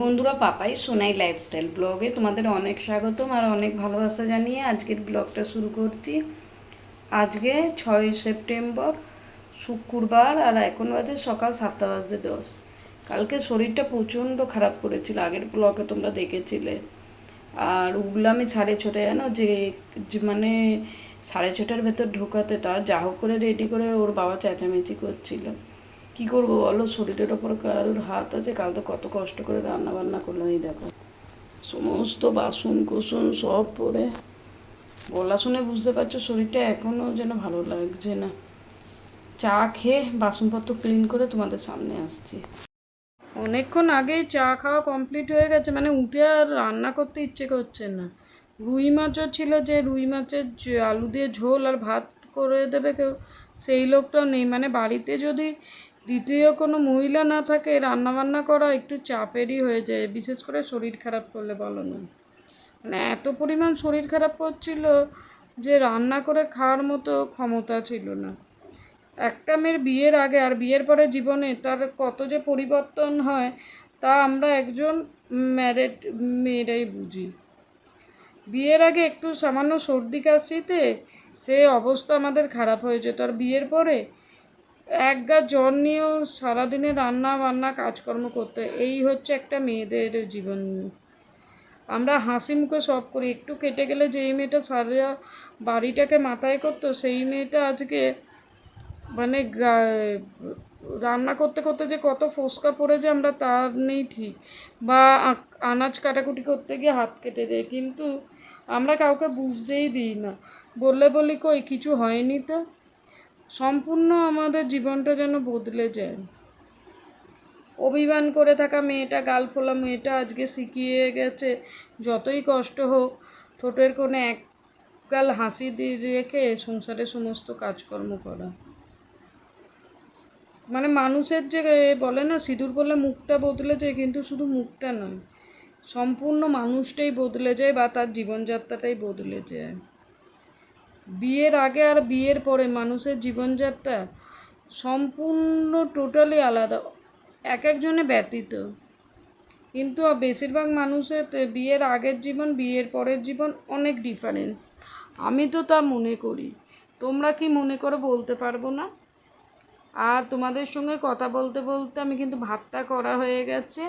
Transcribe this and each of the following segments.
বন্ধুরা, পাপাই সোনাই লাইফস্টাইল ব্লগে তোমাদের অনেক স্বাগতম আর অনেক ভালোবাসা জানিয়ে আজকের ব্লগটা শুরু করছি। আজকে ছয় সেপ্টেম্বর, শুক্রবার আর এখন বাজে সকাল সাতটা বাজে দশ। কালকে শরীরটা প্রচণ্ড খারাপ করেছিল, আগের ব্লগে তোমরা দেখেছিলে। আর উঠলাম আমি সাড়ে ছটায় জানো? যে যে মানে সাড়ে ছটার ভেতর ঢোকাতে, তা যা হোক করে রেডি করে ওর বাবা চেঁচামেচি করছিল। কি করব বলো? শরীরের ওপর কারোর হাত আছে, কাল তো কত কষ্ট করে রান্না বান্না করল এই দেখো। সমস্ত বাসন কুসন সব পরে গলা শুনে বুঝতে পারছ, শরীরটা এখনও যেন ভালো লাগছে না। চা খেয়ে বাসনপত্র ক্লিন করে তোমাদের সামনে আসছি। অনেকক্ষণ আগেই চা খাওয়া কমপ্লিট হয়ে গেছে মানে উঠে আর রান্না করতে ইচ্ছে করছে না। রুই মাছও ছিল যে, রুই মাছের আলু দিয়ে ঝোল আর ভাত করে দেবে কেউ, সেই লোকটাও নেই। মানে বাড়িতে যদি দ্বিতীয় কোনো মহিলা না থাকে রান্নাবান্না করা একটু চাপেরই হয়ে যায়, বিশেষ করে শরীর খারাপ করলে বলো না। মানে এত পরিমাণ শরীর খারাপ করছিল যে রান্না করে খাওয়ার মতো ক্ষমতা ছিল না। একটা মেয়ের বিয়ের আগে আর বিয়ের পরে জীবনে তার কত যে পরিবর্তন হয়, তা আমরা একজন ম্যারেড মেয়েরাই বুঝি। বিয়ের আগে একটু সামান্য সর্দি কাশিতে সে অবস্থা আমাদের খারাপ হয়ে যেত। আর বিয়ের পরে এক গা জ্বর নিয়েও সারাদিনে রান্না বান্না কাজকর্ম করতে। এই হচ্ছে একটা মেয়েদের জীবন। আমরা হাসি মুখে সব করি। একটু কেটে গেলে যেই মেয়েটা সারা বাড়িটাকে মাথায় করতো, সেই মেয়েটা আজকে মানে রান্না করতে করতে যে কত ফোসকা পড়ে যে আমরা তার নেই ঠিক। বা আনাজ কাটাকুটি করতে গিয়ে হাত কেটে দেয়। কিন্তু আমরা কাউকে বুঝতেই দিই না। বললে বলি, কই, কিছু হয়নি তো? সম্পূর্ণ আমাদের জীবনটা যেন বদলে যায়। অভিমান করে থাকা মেয়েটা গাল ফোলা মেয়েটা আজকে শিখিয়ে গেছে, যতই কষ্ট হোক, ঠোঁটের কোণে এক গাল হাসি দিয়ে রেখে সংসারের সমস্ত কাজকর্ম করা। মানে মানুষের যে বলে না, সিঁদুর পরলে মুখটা বদলে যায়, কিন্তু শুধু মুখটা নয়, সম্পূর্ণ মানুষটাই বদলে যায় বা তার জীবনযাত্রাটাই বদলে যায়। বিয়ের আগে আর বিয়ের পরে মানুষের জীবনযাত্রা সম্পূর্ণ টোটালি আলাদা, এক একজনে ব্যতীত। কিন্তু বেশিরভাগ মানুষের বিয়ের আগের জীবন, বিয়ের পরের জীবন অনেক ডিফারেন্স আমি তো তা মনে করি। তোমরা কি মনে করো বলতে পারব না? আর তোমাদের সঙ্গে কথা বলতে বলতে আমি কিন্তু ভাতটা করা হয়ে গেছে।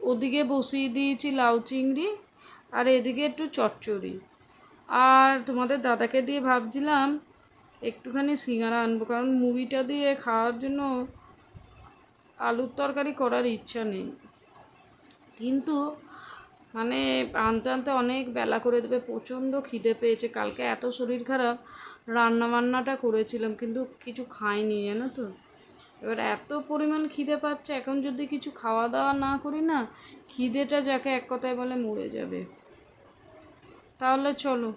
ওদিকে বসিয়ে দিয়েছি লাউ চিংড়ি, আর এদিকে একটু চচ্চড়ি। আর তোমাদের দাদাকে দিয়ে ভাবছিলাম একটুখানি সিঙ্গারা আনব, কারণ মুড়িটা দিয়ে খাওয়ার জন্য আলুর তরকারি করার ইচ্ছা নেই। কিন্তু মানে আনতে আনতে অনেক বেলা করে দেবে, প্রচণ্ড খিদে পেয়েছে। কালকে এত শরীর খারাপ রান্না বান্নাটা করেছিলাম, কিন্তু কিছু খাইনি, জানো তো। এবার এত পরিমাণ খিদে পাচ্ছে, এখন যদি কিছু খাওয়া দাওয়া না করি না, খিদেটা যাকে এক কথায় বলে মরে যাবে। তাহলে চলো।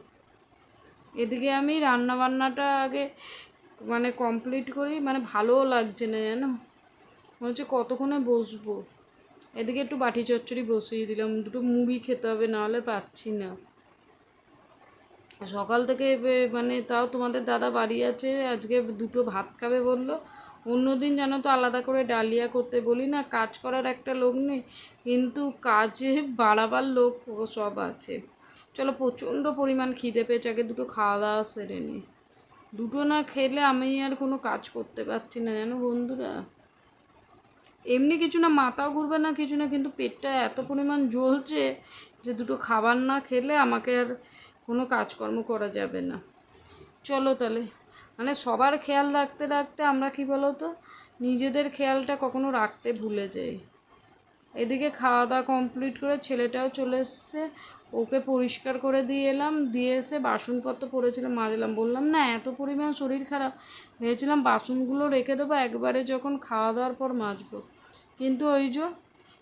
এদিকে আমি রান্না বান্নাটা আগে মানে কমপ্লিট করি মানে ভালোও লাগছে না জানো? মনে হচ্ছে কতক্ষণে বসবো। এদিকে একটু বাটি চচ্চড়ি বসিয়ে দিলাম, দুটো মুড়ি খেতে হবে, নাহলে পাচ্ছি না। সকাল থেকে মানে তাও তোমাদের দাদা বাড়ি আছে, আজকে দুটো ভাত খাবে বলল। অন্যদিন জানো তো আলাদা করে ডালিয়া করতে বলি না, কাজ করার একটা লোক নেই, কিন্তু কাজে বাড়াবার লোক সব আছে। চলো প্রচণ্ড পরিমাণ খিদে পেয়েছে, আগে দুটো খাওয়া দাওয়া সেরে নি। দুটো না খেলে আমি আর কোনো কাজ করতে পারছি না, জানো বন্ধুরা। এমনি কিছু না, মাথাও ঘুরবে না, কিছু না, কিন্তু পেটটা এত পরিমাণ জ্বলছে যে দুটো খাবার না খেলে আমাকে আর কোনো কাজকর্ম করা যাবে না। চলো তাহলে মানে সবার খেয়াল রাখতে রাখতে আমরা কি বলো তো নিজেদের খেয়ালটা কখনো রাখতে ভুলে যাই। এদিকে খাওয়া দাওয়া কমপ্লিট করে ছেলেটাও চলে এসছে ওকে পরিষ্কার করে দিয়ে এলাম, দিয়ে এসে বাসনপত্র পড়েছিলাম, মাজলাম। বললাম, না, এত পরিমাণ শরীর খারাপ। ভেবেছিলাম বাসনগুলো রেখে দেবো, একবারে যখন খাওয়া দাওয়ার পর মাজবো। কিন্তু ওই যে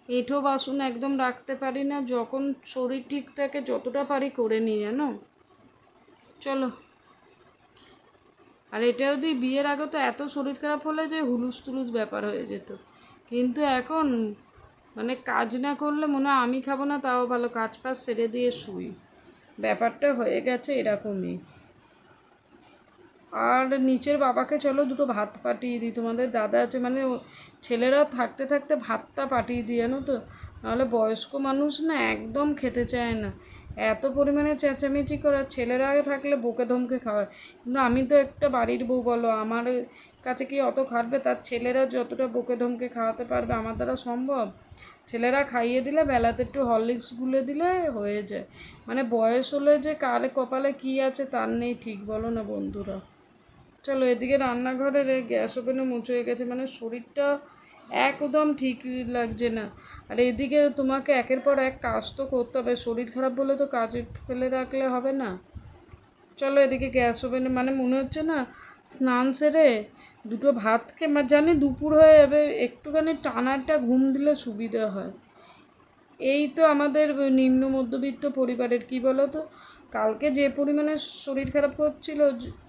এঁঠো বাসন একদম রাখতে পারি না, যখন শরীর ঠিক থাকে যতটা পারি করে নিই, জানো? চলো। আর এটা যদি বিয়ের আগে তো এত শরীর খারাপ হলে যে হুলুস তুলুস ব্যাপার হয়ে যেত। কিন্তু এখন মানে কাজ না করলে মনে হয় আমি খাব না, তাও ভালো কাজ ফাজ সেরে দিয়ে শুই। ব্যাপারটা হয়ে গেছে এরকমই। আর নিচের বাবাকে চলো দুটো ভাত পাঠিয়ে দিই, তোমাদের দাদা আছে মানে ছেলেরা থাকতে থাকতে ভাতটা পাঠিয়ে দিই, জানো তো? নাহলে বয়স্ক মানুষ না একদম খেতে চায় না। এত পরিমাণে চেঁচামেচি করে, ছেলেরা থাকলে বুকে ধমকে খাওয়ায়। কিন্তু আমি তো একটা বাড়ির বউ, বলো, আমার কাছে কি অত খাটবে? তার ছেলেরা যতটা বুকে ধমকে খাওয়াতে পারবে আমার দ্বারা সম্ভব? ছেলেরা খাইয়ে দিলে বেলাতে একটু হরলিক্স গুলে দিলে হয়ে যায়। মানে বয়স হলে যে কার কপালে কি আছে তার নেই, ঠিক বলো না বন্ধুরা। চলো এদিকে রান্নাঘরের গ্যাস ওভেনে মুছে হয়ে গেছে মানে শরীরটা একদম ঠিক লাগছে না। আর এদিকে তোমাকে একের পর এক কাজ তো করতে হবে। শরীর খারাপ বলে তো কাজ ফেলে রাখলে হবে না। চলো এদিকে গ্যাস ওভেনে মানে মনে হচ্ছে না স্নান সেরে দুটো ভাত খেয়ে মানে জানি দুপুর হয়ে যাবে, একটুখানি টানাটা ঘুম দিলে সুবিধা হয়। এই তো আমাদের নিম্ন মধ্যবিত্ত পরিবারের, কি বলো তো? কালকে যে পরিমাণে শরীর খারাপ করছিল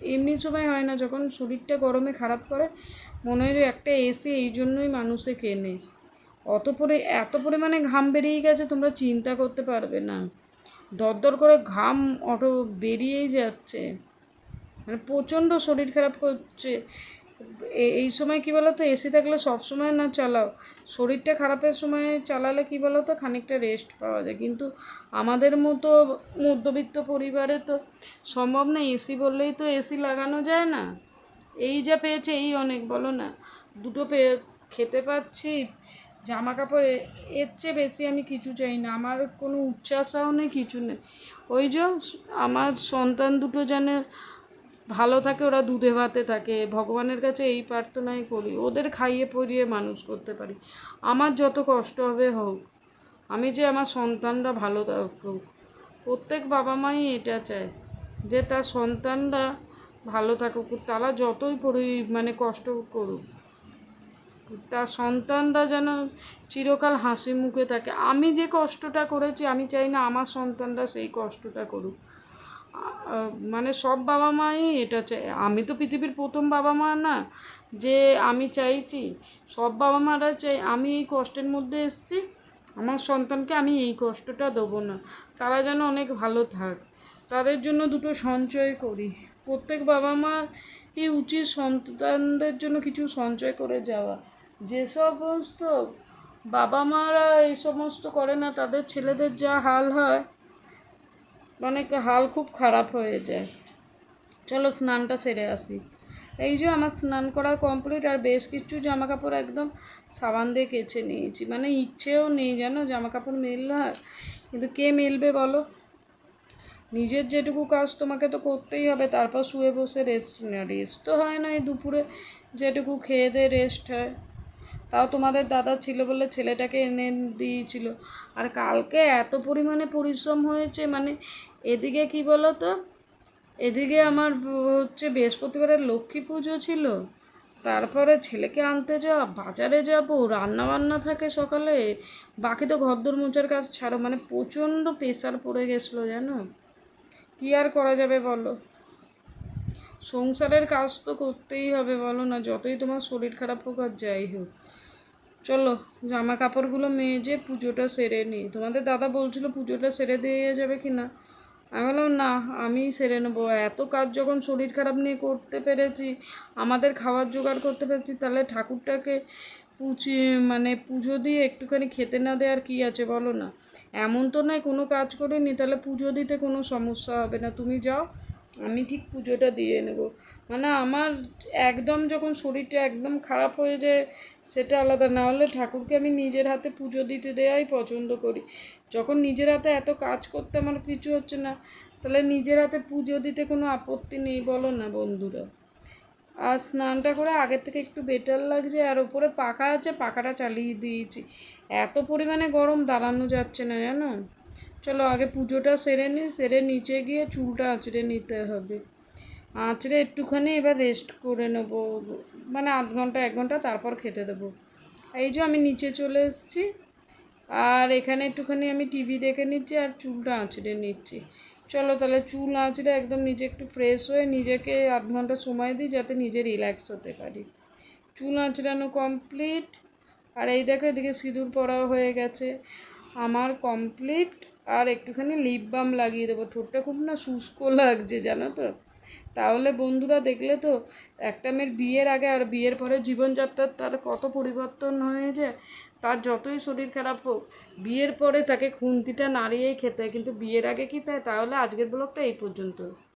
এমনি সময় হয় না, যখন শরীরটা গরমে খারাপ করে, মনে হয় একটা এসি এই জন্যই মানুষে কেনে। অত পরি এত পরিমাণে ঘাম বেরিয়ে গেছে, তোমরা চিন্তা করতে পারবে না। দরদর করে ঘাম অটো বেরিয়েই যাচ্ছে। মানে প্রচণ্ড শরীর খারাপ করছে। এই সময় কি বলো তো এসি থাকলে সব সময় না চালাও। শরীরটা খারাপের সময় চালালে কি বলো তো খানিকটা রেস্ট পাওয়া যায়। কিন্তু আমাদের মতো মধ্যবিত্ত পরিবারে তো সম্ভব না। এসি বললেই তো এসি লাগানো যায় না। এই যা পেয়েছে, এই অনেক। বলো না, দুটো পেয়ে খেতে পাচ্ছি জামা কাপড় এর চেয়ে বেশি আমি কিছু চাই না। আমার কোনো উচ্চাসাও নেই, কিছু নেই। ওই যে আমার সন্তান দুটো যেন ভালো থাকে, ওরা দুধে ভাতে থাকে। ভগবানের কাছে এই প্রার্থনাই করি। ওদের খাইয়ে পরিয়ে মানুষ করতে পারি। আমার যত কষ্ট হবে হোক, আমি যে আমার সন্তানরা ভালো থাকুক, প্রত্যেক বাবা মাই এটা চায় যে তার সন্তানরা ভালো থাকুক। তারা যতই পরি মানে কষ্ট করুক, তার সন্তানরা যেন চিরকাল হাসি মুখে থাকে। আমি যে কষ্টটা করেছি, আমি চাই না আমার সন্তানরা সেই কষ্টটা করুক। মানে সব বাবা মাই এটা চাই আমি তো পৃথিবীর প্রথম বাবা মা না, যে আমি চাইছি, সব বাবা মারা চাই, আমি এই কষ্টের মধ্যে এসেছি, আমার সন্তানকে আমি এই কষ্টটা দেবো না, তারা যেন অনেক ভালো থাক, তাদের জন্য দুটো সঞ্চয় করি, প্রত্যেক বাবা মা এই উচিত সন্তানদের জন্য কিছু সঞ্চয় করে যাওয়া, যে সমস্ত বাবা মারা এই সমস্ত করে না, তাদের ছেলেদের যা হাল হয় মানে হাল খুব খারাপ হয়ে যায়। চলো স্নানটা সেরে আসি। এই যে আমার স্নান করা কমপ্লিট আর বেশ কিছু জামা কাপড় একদম সাবান দিয়ে কেচে নিয়েছি। মানে ইচ্ছেও নেই জানো জামা কাপড় মেললে আর। কিন্তু কে মেলবে বলো? নিজের যেটুকু কাজ তোমাকে তো করতেই হবে, তারপর শুয়ে বসে রেস্ট নেওয়া। রেস্ট তো হয় না, এই দুপুরে যেটুকু খেয়ে দিয়ে রেস্ট হয়। তাও তোমাদের দাদা ছিল বলে ছেলেটাকে এনে দিয়েছিল। আর কালকে এত পরিমাণে পরিশ্রম হয়েছে মানে এদিকে কি বলো তো এদিকে আমার হচ্ছে বৃহস্পতিবারের লক্ষ্মী পুজো ছিল। তারপরে ছেলেকে আনতে যাওয়া, বাজারে যাব রান্না বান্না থাকে সকালে, বাকি তো ঘরদোর মোচার কাজ ছাড়ো মানে প্রচণ্ড প্রেশার পড়ে গেছিল জানো? কী আর করা যাবে বলো? সংসারের কাজ তো করতেই হবে বলো না, যতই তোমার শরীর খারাপ হোক আর যাই হোক। চলো, জামা কাপড়গুলো মেয়ে মেজে পুজোটা সেরে নিই। তোমাদের দাদা বলছিল পুজোটা সেরে দিয়ে যাবে কি না আমি বললাম, না, আমি সেরে নেব। এত কাজ যখন শরীর খারাপ নিয়ে করতে পেরেছি, আমাদের খাবার জোগাড় করতে পেরেছি, তাহলে ঠাকুরটাকে পুচি মানে পুজো দিয়ে একটুখানি খেতে না দেওয়ার কী আছে বলো না? এমন তো নয়, কোনো কাজ করিনি, তাহলে পুজো দিতে কোনো সমস্যা হবে না। তুমি যাও, আমি ঠিক পুজোটা দিয়ে নেব। মানে আমার একদম যখন শরীরটা একদম খারাপ হয়ে যায়, সেটা আলাদা। না হলে ঠাকুরকে আমি নিজের হাতে পুজো দিতে দেওয়াই পছন্দ করি। যখন নিজের হাতে এত কাজ করতে আমার কিছু হচ্ছে না, তাহলে নিজের হাতে পুজো দিতে কোনো আপত্তি নেই বলো না বন্ধুরা। আর স্নানটা করে আগের থেকে একটু বেটার লাগছে, আর ওপরে পাখা আছে, পাখাটা চালিয়ে দিয়েছি। এত পরিমাণে গরম দাঁড়ানো যাচ্ছে না, জানো? চলো আগে পুজোটা সেরে নিই সেরে নিচে গিয়ে চুলটা আঁচড়ে নিতে হবে। আঁচড়ে একটুখানি এবার রেস্ট করে নেব। মানে আধ ঘণ্টা, এক ঘণ্টা, তারপর খেতে দেবো। এই যে আমি নিচে চলে এসেছি। আর এখানে একটুখানি আমি টিভি দেখে নিচ্ছি আর চুলটা আঁচড়ে নিচ্ছি। চলো তাহলে চুল আঁচড়ে একদম নিজে একটু ফ্রেশ হয়ে নিজেকে আধ ঘণ্টা সময় দিই যাতে নিজে রিল্যাক্স হতে পারি। চুল আঁচড়ানো কমপ্লিট আর এই দেখো এদিকে সিঁদুর পরাও হয়ে গেছে। আমার কমপ্লিট আর একটুখানি লিপ বাম লাগিয়ে দেবো। ঠোঁটটা খুব না শুষ্ক লাগছে, জানো তো? তাহলে বন্ধুরা দেখলে তো, একটা মেয়ের বিয়ের আগে আর বিয়ের পরে জীবনযাত্রার তার কত পরিবর্তন হয়ে যায় তার যতই শরীর খারাপ হোক, বিয়ের পরে তাকে খুন্তিটা নাড়িয়েই খেতে হয়। কিন্তু বিয়ের আগে কি তাই? তাহলে আজকের ব্লগটা এই পর্যন্ত